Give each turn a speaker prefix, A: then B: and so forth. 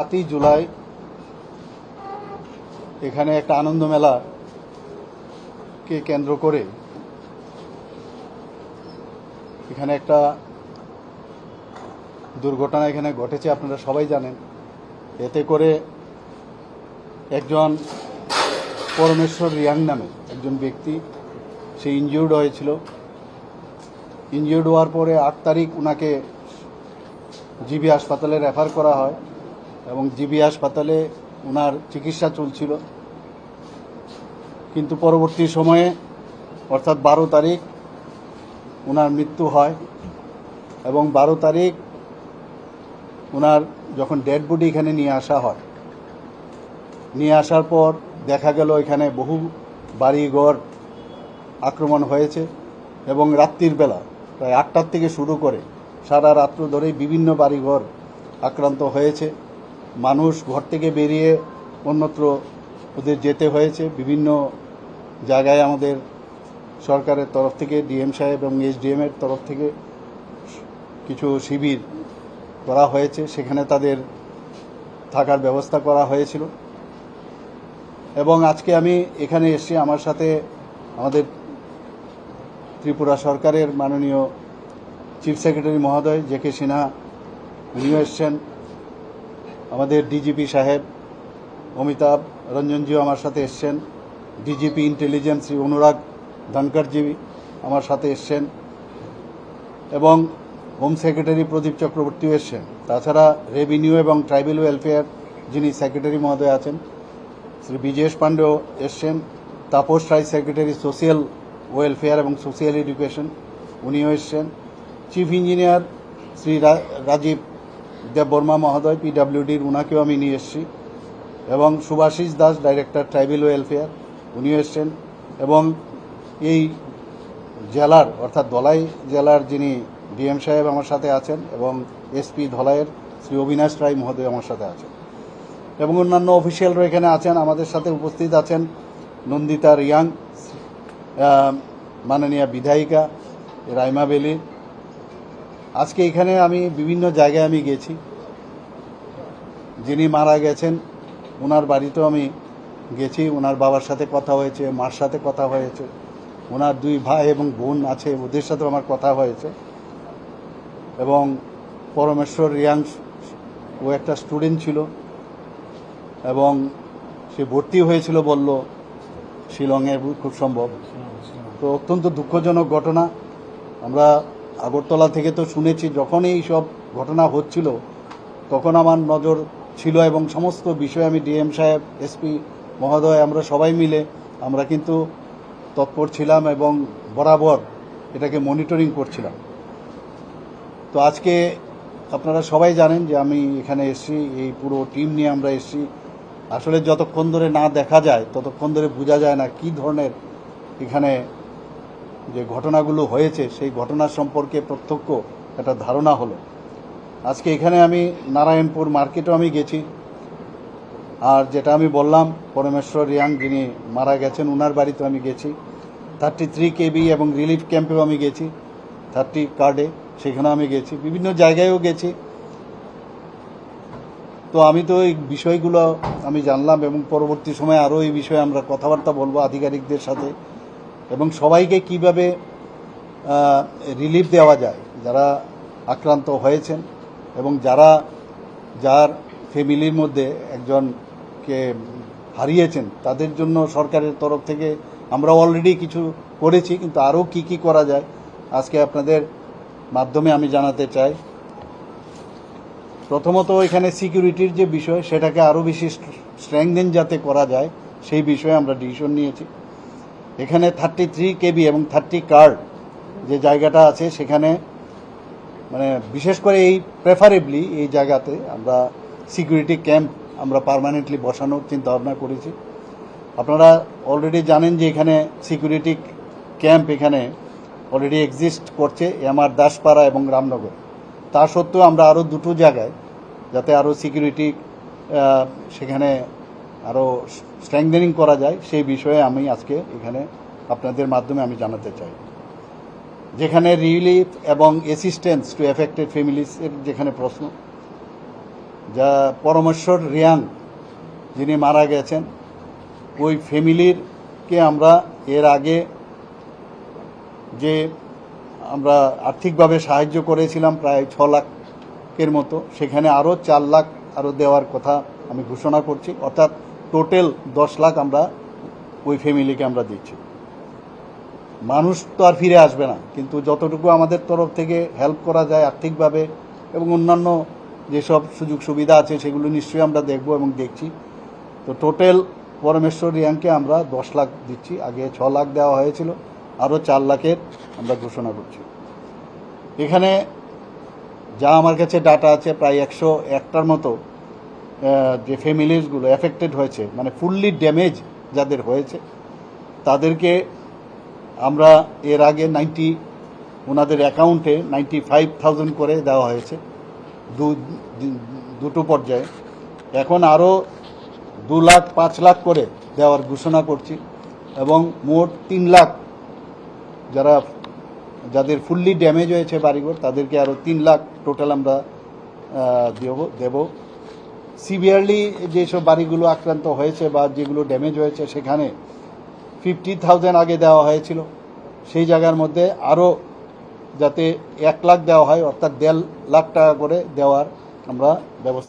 A: সাতই জুলাই এখানে একটা আনন্দ মেলা কে কেন্দ্র করে এখানে একটা দুর্ঘটনা এখানে ঘটেছে, আপনারা সবাই জানেন। এতে করে একজন পরমেশ্বর রিয়াং নামে একজন ব্যক্তি, সে ইনজিউর্ড হয়েছিল। ইনজিউর্ড হওয়ার পরে আট তারিখ ওনাকে জিবি হাসপাতালে রেফার করা হয়। এবং জিবি হাসপাতালে ওনার চিকিৎসা চলছিল। কিন্তু পরবর্তী সময়ে, অর্থাৎ বারো তারিখ ওনার মৃত্যু হয় এবং বারো তারিখ ওনার যখন ডেড বডি এখানে নিয়ে আসা হয়, নিয়ে আসার পর দেখা গেল এখানে বহু বাড়িঘর আক্রমণ হয়েছে এবং রাত্রির বেলা প্রায় আটটার থেকে শুরু করে সারা রাত্র ধরেই বিভিন্ন বাড়িঘর আক্রান্ত হয়েছে। মানুষ ঘর থেকে বেরিয়ে অন্যত্র ওদের যেতে হয়েছে। বিভিন্ন জায়গায় আমাদের সরকারের তরফ থেকে, ডিএম সাহেব এবং এসডিএম এর তরফ থেকে কিছু শিবির করা হয়েছে। সেখানে তাদের থাকার ব্যবস্থা করা হয়েছিল। এবং আজকে আমি এখানে এসেছি আমার সাথে আমাদের ত্রিপুরা সরকারের মাননীয় চিফ সেক্রেটারি মহোদয় জে কে সিনহা, উনিও এসছেন। আমাদের ডিজিপি সাহেব, অমিতাভ রঞ্জনজিও আমার সাথে এসছেন। ডিজিপি ইন্টেলিজেন্স শ্রী অনুরাগ ধনকরজি আমার সাথে এসছেন। এবং হোম সেক্রেটারি প্রদীপ চক্রবর্তীও এসছেন। তাছাড়া রেভিনিউ এবং ট্রাইবেল ওয়েলফেয়ার যিনি সেক্রেটারি মহোদয় আছেন, শ্রী বিজেশ পাণ্ডেও এসছেন। Tapas Roy secretary social welfare এবং সোশিয়াল এডুকেশন উনিও এসছেন। চিফ ইঞ্জিনিয়ার শ্রী রাজীব দেববর্মা মহোদয় পিডাব্লিউডির উনাকেও আমি নিয়ে এসেছি। এবং Subhashis Das director tribal welfare উনিও এসছেন। এবং এই জেলার, অর্থাৎ ধলাই জেলার যিনি ডিএম সাহেব আমার সাথে আছেন এবং এসপি ধলাইয়ের, শ্রী অবিনাশ রায় মহোদয় আমার সাথে আছেন। এবং অন্যান্য অফিসিয়ালরা এখানে আছেন, আমাদের সাথে উপস্থিত আছেন নন্দিতা রিয়াং মাননীয় বিধায়িকা রাইমা বেলি আজকে এখানে আমি বিভিন্ন জায়গায় আমি গেছি। যিনি মারা গেছেন ওনার বাড়িতেও আমি গেছি। ওনার বাবার সাথে কথা হয়েছে, মার সাথে কথা হয়েছে। ওনার দুই ভাই এবং বোন আছে, ওদের সাথেও আমার কথা হয়েছে। এবং পরমেশ্বর রিয়াং ও একটা স্টুডেন্ট ছিল। এবং সে ভর্তি হয়েছিল বলল শিলংয়ে খুব সম্ভব। তো অত্যন্ত দুঃখজনক ঘটনা। আমরা আগরতলা থেকে তো শুনেছি যখন এই সব ঘটনা হচ্ছিল, তখন আমার নজর ছিল এবং সমস্ত বিষয়ে আমি ডিএম সাহেব, এসপি মহোদয়, আমরা সবাই মিলে, আমরা কিন্তু তৎপর ছিলাম এবং বরাবর এটাকে মনিটরিং করছিলাম। তো আজকে আপনারা সবাই জানেন যে আমি এখানে এসেছি, এই পুরো টিম নিয়ে আমরা এসেছি। আসলে যতক্ষণ ধরে না দেখা যায়, ততক্ষণ ধরে বোঝা যায় না কি ধরনের এখানে যে ঘটনাগুলো হয়েছে, সেই ঘটনা সম্পর্কে প্রত্যক্ষ একটা ধারণা হলো। আজকে এখানে আমি নারায়ণপুর মার্কেটও আমি গেছি। আর যেটা আমি বললাম, পরমেশ্বর রিয়াং যিনি মারা গেছেন ওনার বাড়িতে আমি গেছি। থার্টি থ্রি কেবি এবং রিলিফ ক্যাম্পেও আমি গেছি থার্টি কার্ডে, সেখানেও আমি গেছি, বিভিন্ন জায়গায়ও গেছি। তো আমি তো এই বিষয়গুলো আমি জানলাম এবং পরবর্তী সময়ে আরও এই বিষয়ে আমরা কথাবার্তা বলব আধিকারিকদের সাথে। এবং সবাইকে কীভাবে রিলিফ দেওয়া যায়, যারা আক্রান্ত হয়েছেন এবং যারা, যার ফ্যামিলির মধ্যে একজনকে হারিয়েছেন, তাদের জন্য সরকারের তরফ থেকে আমরা অলরেডি কিছু করেছি, কিন্তু আরও কি কি করা যায়, আজকে আপনাদের মাধ্যমে আমি জানাতে চাই। প্রথমত এখানে সিকিউরিটির যে বিষয়, সেটাকে আরও বেশি স্ট্রেংথেন যাতে করা যায়, সেই বিষয়ে আমরা ডিসিশন নিয়েছি। এখানে থার্টি থ্রি কেবি এবং থার্টি কার্ড যে জায়গাটা আছে সেখানে মানে বিশেষ করে এই প্রেফারেবলি এই জায়গাতে আমরা সিকিউরিটি ক্যাম্প আমরা পার্মানেন্টলি বসানোর চিন্তা ভাবনা করেছি। আপনারা অলরেডি জানেন যে এখানে সিকিউরিটি ক্যাম্প এখানে অলরেডি এক্সিস্ট করছে এমআর দাসপাড়া এবং রামনগর। তা সত্ত্বেও আমরা আরও দুটো জায়গায় যাতে আরও সিকিউরিটি সেখানে আরও স্ট্রেংথেনিং করা যায়, সেই বিষয়ে আমি আজকে এখানে আপনাদের মাধ্যমে আমি জানাতে চাই। যেখানে রিলিফ এবং অ্যাসিস্ট্যান্স টু এফেক্টেড ফ্যামিলিসের যেখানে প্রশ্ন, যা পরমেশ্বর রিয়াং যিনি মারা গেছেন, ওই ফ্যামিলিরকে আমরা এর আগে যে আমরা আর্থিকভাবে সাহায্য করেছিলাম প্রায় ছ লাখের মতো, সেখানে আরও চার লাখ আরও দেওয়ার কথা আমি ঘোষণা করছি, অর্থাৎ টোটাল দশ লাখ আমরা ওই ফ্যামিলিকে আমরা দিচ্ছি। মানুষ তো আর ফিরে আসবে না, কিন্তু যতটুকু আমাদের তরফ থেকে হেল্প করা যায় আর্থিকভাবে এবং অন্যান্য যেসব সুযোগ সুবিধা আছে সেগুলো নিশ্চয়ই আমরা দেখব এবং দেখছি। তো টোটাল পরমেশ্বর রিয়াংকে আমরা দশ লাখ দিচ্ছি, আগে ছ লাখ দেওয়া হয়েছিল, আরও চার লাখের আমরা ঘোষণা করছি। এখানে যা আমার কাছে ডাটা আছে, প্রায় একশো একটার মতো যে ফ্যামিলিজগুলো এফেক্টেড হয়েছে মানে ফুললি ড্যামেজ যাদের হয়েছে, তাদেরকে আমরা এর আগে নাইনটি ওনাদের অ্যাকাউন্টে নাইনটি ফাইভ করে দেওয়া হয়েছে দুটো পর্যায়ে। এখন আরও দু লাখ, পাঁচ লাখ করে দেওয়ার ঘোষণা করছি, এবং মোট তিন লাখ যারা, যাদের ফুললি ড্যামেজ হয়েছে বাড়িঘর, তাদেরকে আরও তিন লাখ টোটাল আমরা দেব দেব। সিভিয়ারলি যেসব বাড়িগুলো আক্রান্ত হয়েছে বা যেগুলো ড্যামেজ হয়েছে, সেখানে ফিফটি থাউজেন্ড আগে দেওয়া হয়েছিল। সেই জায়গার মধ্যে আরও যাতে এক লাখ দেওয়া হয়, অর্থাৎ দেড় লাখ টাকা করে দেওয়ার আমরা ব্যবস্থা